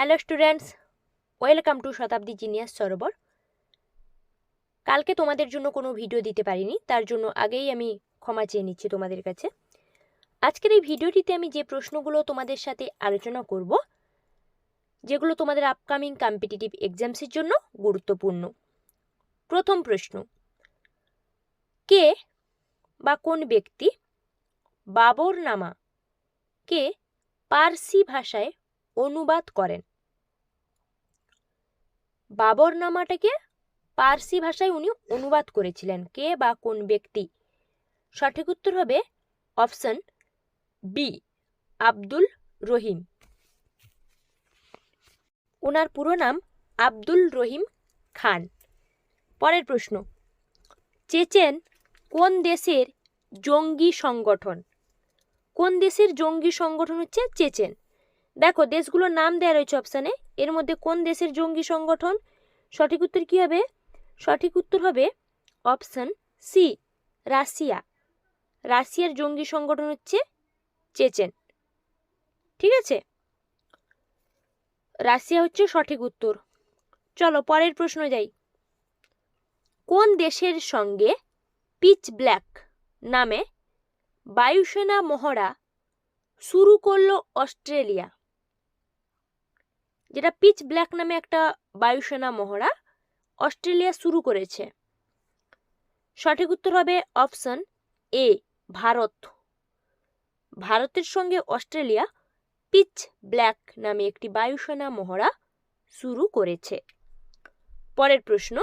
Hello students welcome to Shatabdi genius Sarobar কালকে তোমাদের জন্য কোনো ভিডিও দিতে পারিনি, তার জন্য আগেই আমি ক্ষমা চেয়ে নিচ্ছি তোমাদের কাছে। আজকের এই ভিডিওটিতে আমি যে প্রশ্নগুলো তোমাদের সাথে আলোচনা করব, যেগুলো তোমাদের আপকামিং কম্পিটিটিভ এক্সামসের জন্য গুরুত্বপূর্ণ। প্রথম প্রশ্ন, কে বা কোন ব্যক্তি বাবর নামা কে পার্সি ভাষায় অনুবাদ করেন? বাবর নামাটাকে পার্সি ভাষায় উনি অনুবাদ করেছিলেন। কে বা কোন ব্যক্তি? সঠিক উত্তর হবে অপশন বি, আব্দুল রহিম। ওনার পুরো নাম আব্দুল রহিম খান। পরের প্রশ্ন, চেচেন কোন দেশের জঙ্গি সংগঠন? কোন দেশের জঙ্গি সংগঠন হচ্ছে চেচেন? দেখো, দেশগুলোর নাম দেওয়া রয়েছে অপশানে এর মধ্যে কোন দেশের জঙ্গি সংগঠন? সঠিক উত্তর কী হবে? সঠিক উত্তর হবে অপশান সি রাশিয়া। রাশিয়ার জঙ্গি সংগঠন হচ্ছে চেচেন। ঠিক আছে? রাশিয়া হচ্ছে সঠিক উত্তর। চলো, পরের প্রশ্ন যাই। কোন দেশের সঙ্গে পিচ ব্ল্যাক নামে বায়ুসেনা মহড়া শুরু করল অস্ট্রেলিয়া? যেটা পিচ ব্ল্যাক নামে একটা বায়ুসেনা মহড়া অস্ট্রেলিয়া শুরু করেছে। সঠিক উত্তর হবে অপশন এ, ভারত। ভারতের সঙ্গে অস্ট্রেলিয়া পিচ ব্ল্যাক নামে একটি বায়ুসেনা মহড়া শুরু করেছে। পরের প্রশ্ন,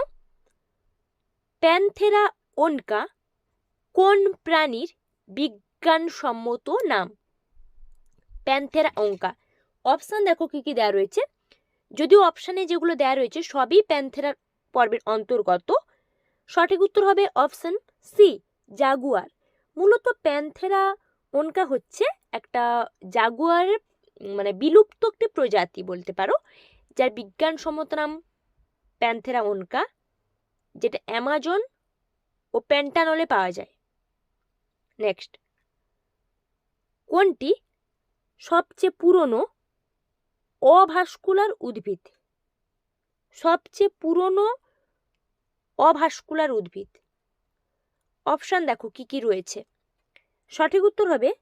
প্যান্থেরা ওনকা কোন প্রাণীর বিজ্ঞানসম্মত নাম? প্যান্থেরা অঙ্কা অপশান দেখো কী কী দেওয়া রয়েছে। যদিও অপশানে যেগুলো দেওয়া রয়েছে, সবই প্যান্থেরার পর্বের অন্তর্গত। সঠিক উত্তর হবে অপশান সি জাগুয়ার। মূলত প্যান্থেরা ওনকা হচ্ছে একটা জাগুয়ারের মানে বিলুপ্ত একটি প্রজাতি বলতে পারো, যার বিজ্ঞানসম্মত নাম প্যান্থেরা ওনকা, যেটা অ্যামাজন ও প্যান্টানলে পাওয়া যায়। নেক্সট কোনটি সবচেয়ে পুরনো অভাস্কুলার উদ্ভিদ। সবচেয়ে পুরনো অভাস্কুলার উদ্ভিদ। অপশান দেখো কি কি রয়েছে। সঠিক উত্তর হবে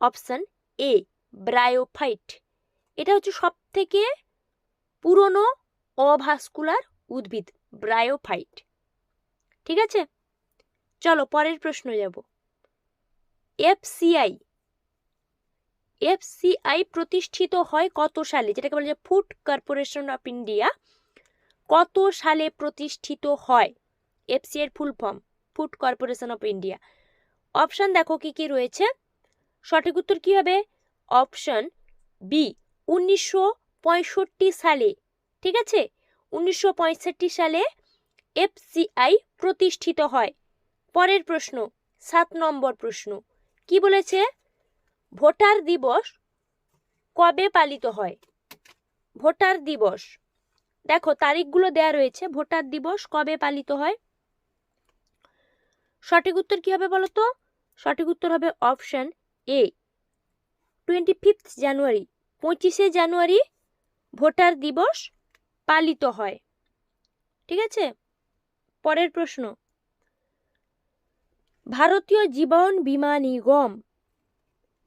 অপশান এ ব্রায়োফাইট এটা হচ্ছে সব থেকে পুরনো অভাস্কুলার উদ্ভিদ ব্রায়োফাইট ঠিক আছে? চলো পরের প্রশ্ন যাব। এফসিআই এফসিআই প্রতিষ্ঠিত হয় কত সালে? যেটাকে বলা যায় ফুড কর্পোরেশন অফ ইন্ডিয়া কত সালে প্রতিষ্ঠিত হয়? এফসিআইয়ের full form, food corporation of India. Option দেখো কি কি রয়েছে? সঠিক উত্তর কী হবে? অপশন বি, উনিশশো পঁয়ষট্টি সালে। ঠিক আছে? উনিশশো পঁয়ষট্টি সালে এফসিআই প্রতিষ্ঠিত হয়। পরের প্রশ্ন, সাত নম্বর প্রশ্ন। কি বলেছে? ভোটার দিবস কবে পালিত হয়? ভোটার দিবস। দেখো, তারিখগুলো দেয়া রয়েছে। ভোটার দিবস কবে পালিত হয়? সঠিক উত্তর কী হবে বলো তো? সঠিক উত্তর হবে option A. Twenty fifth January পঁচিশে জানুয়ারি ভোটার দিবস পালিত হয়। ঠিক আছে? পরের প্রশ্ন। ভারতীয় জীবন বীমা নিগম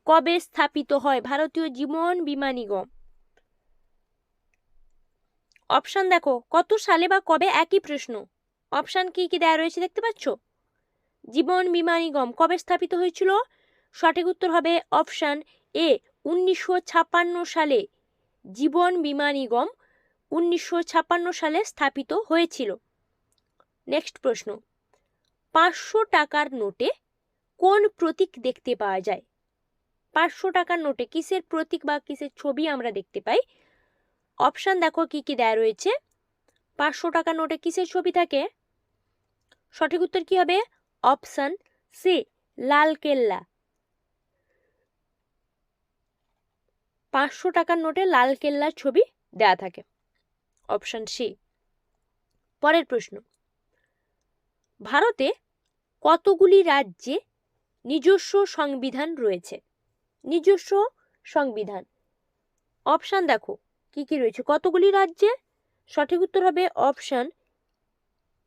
কবে স্থাপিত হয়? ভারতীয় জীবন বীমা নিগম। অপশান দেখো, কত সালে বা কবে একই প্রশ্ন? অপশান কি কি দেয়া রয়েছে দেখতে পাচ্ছ? জীবন বীমা নিগম, কবে স্থাপিত হয়েছিল? সঠিক উত্তর হবে অপশান এ উনিশশো ছাপ্পান্ন সালে। জীবন বীমা নিগম উনিশশো ছাপ্পান্ন সালে স্থাপিত হয়েছিল। নেক্সট প্রশ্ন, পাঁচশো টাকার নোটে কোন প্রতীক দেখতে পাওয়া যায়? পাঁচশো টাকার নোটে কিসের প্রতীক বা কিসের ছবি আমরা দেখতে পাই? অপশান দেখো কি কি দেয়া রয়েছে। পাঁচশো টাকার নোটে কিসের ছবি থাকে? সঠিক উত্তর কি হবে? Option C, Lal Qila. পাঁচশো টাকার নোটে লাল কেল্লার ছবি দেয়া থাকে। Option C. পরের প্রশ্ন। ভারতে কতগুলি রাজ্যে নিজস্ব সংবিধান রয়েছে? নিজস্ব সংবিধান। অপশান দেখো, কি কি রয়েছে? কতগুলি রাজ্যে? সঠিক উত্তর হবে অপশান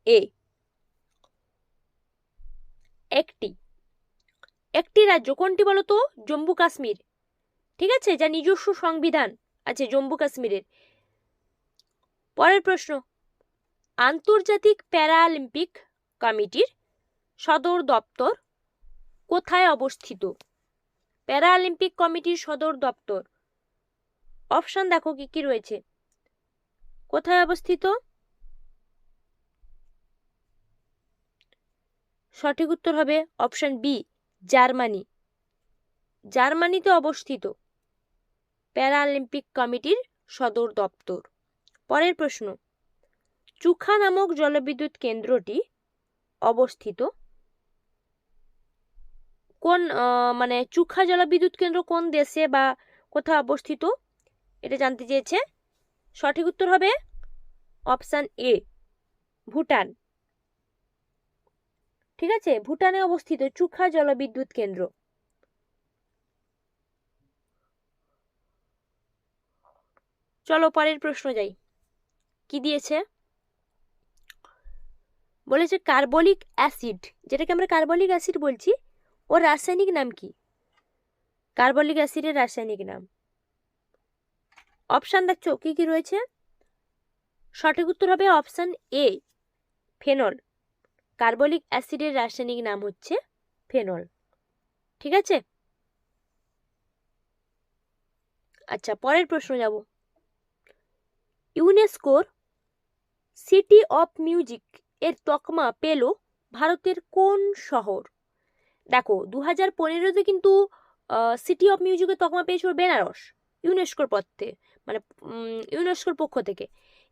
এ একটি। একটি রাজ্য, কোনটি বলো তো জম্মু কাশ্মীর। ঠিক আছে? যা নিজস্ব সংবিধান আছে জম্মু কাশ্মীরের। পরের প্রশ্ন, আন্তর্জাতিক প্যারালিম্পিক কমিটির সদর দপ্তর কোথায় অবস্থিত? প্যারালিম্পিক কমিটির সদর দপ্তর। অপশন দেখো কি কি রয়েছে। কোথায় অবস্থিত? সঠিক উত্তর হবে অপশন বি, জার্মানি। জার্মানিতে অবস্থিত প্যারালিম্পিক কমিটির সদর দপ্তর। পরের প্রশ্ন, চুখা নামক জলবিদ্যুৎ কেন্দ্রটি অবস্থিত কোন মানে চুখা জলবিদ্যুৎ কেন্দ্র কোন দেশে বা কোথায় অবস্থিত? এটা জানতে চেয়েছে। সঠিক উত্তর হবে অপশান এ, ভুটান। ঠিক আছে, ভুটানে অবস্থিত চুখা জলবিদ্যুৎ কেন্দ্র। চলো পরের প্রশ্ন যাই। কি দিয়েছে? বলেছে কার্বলিক অ্যাসিড, যেটাকে আমরা কার্বলিক অ্যাসিড বলছি। ওর রাসায়নিক নাম কি? কার্বলিক অ্যাসিডের রাসায়নিক নাম। অপশান দেখছ? কি কি রয়েছে? সঠিক উত্তর হবে অপশান এ, ফেনল। কার্বলিক অ্যাসিডের রাসায়নিক নাম হচ্ছে ফেনল। ঠিক আছে? আচ্ছা পরের প্রশ্ন যাব। ইউনেস্কোর সিটি অফ মিউজিক এর তকমা পেল ভারতের কোন শহর? দেখো দু হাজার পনেরোতে কিন্তু সিটি অফ মিউজিকের তকমা পেয়েছিল বেনারস ইউনেস্কোর পথে মানে ইউনেস্কোর পক্ষ থেকে।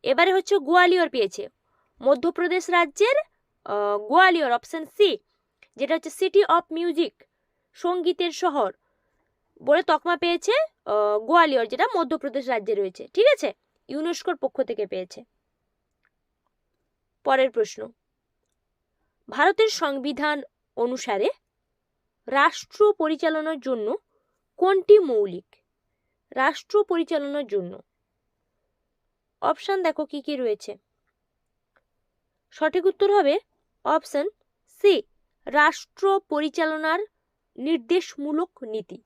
এবারে হচ্ছে গোয়ালিয়র পেয়েছে, মধ্যপ্রদেশ রাজ্যের গোয়ালিয়র অপশান সি যেটা হচ্ছে সিটি অফ মিউজিক সঙ্গীতের শহর, বলে তকমা পেয়েছে গোয়ালিয়র, যেটা মধ্যপ্রদেশ রাজ্যে রয়েছে, ঠিক আছে? ইউনেস্কোর পক্ষ থেকে পেয়েছে। পরের প্রশ্ন, ভারতের সংবিধান অনুসারে রাষ্ট্র পরিচালনার জন্য কোনটি মৌলিক? রাষ্ট্র পরিচালনার জন্য। অপশান দেখো কি কি রয়েছে। সঠিক উত্তর হবে অপশান সি রাষ্ট্র পরিচালনার নির্দেশমূলক নীতি,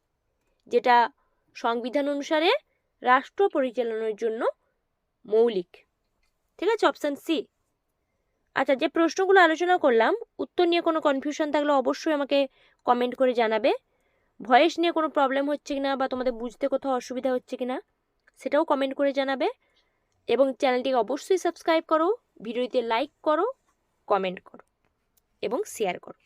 যেটা সংবিধান অনুসারে রাষ্ট্র পরিচালনার জন্য মৌলিক। ঠিক আছে অপশান সি আচ্ছা যে প্রশ্নগুলো আলোচনা করলাম, উত্তর নিয়ে কোনো কনফিউশন থাকলে অবশ্যই আমাকে কমেন্ট করে জানাবে। ভয়েস নিয়ে কোনো প্রবলেম হচ্ছে কি না বা তোমাদের বুঝতে কোথাও অসুবিধা হচ্ছে কি না সেটাও কমেন্ট করে জানাবে। এবং চ্যানেলটিকে অবশ্যই সাবস্ক্রাইব করো ভিডিওতে লাইক করো কমেন্ট করো, এবং শেয়ার করো।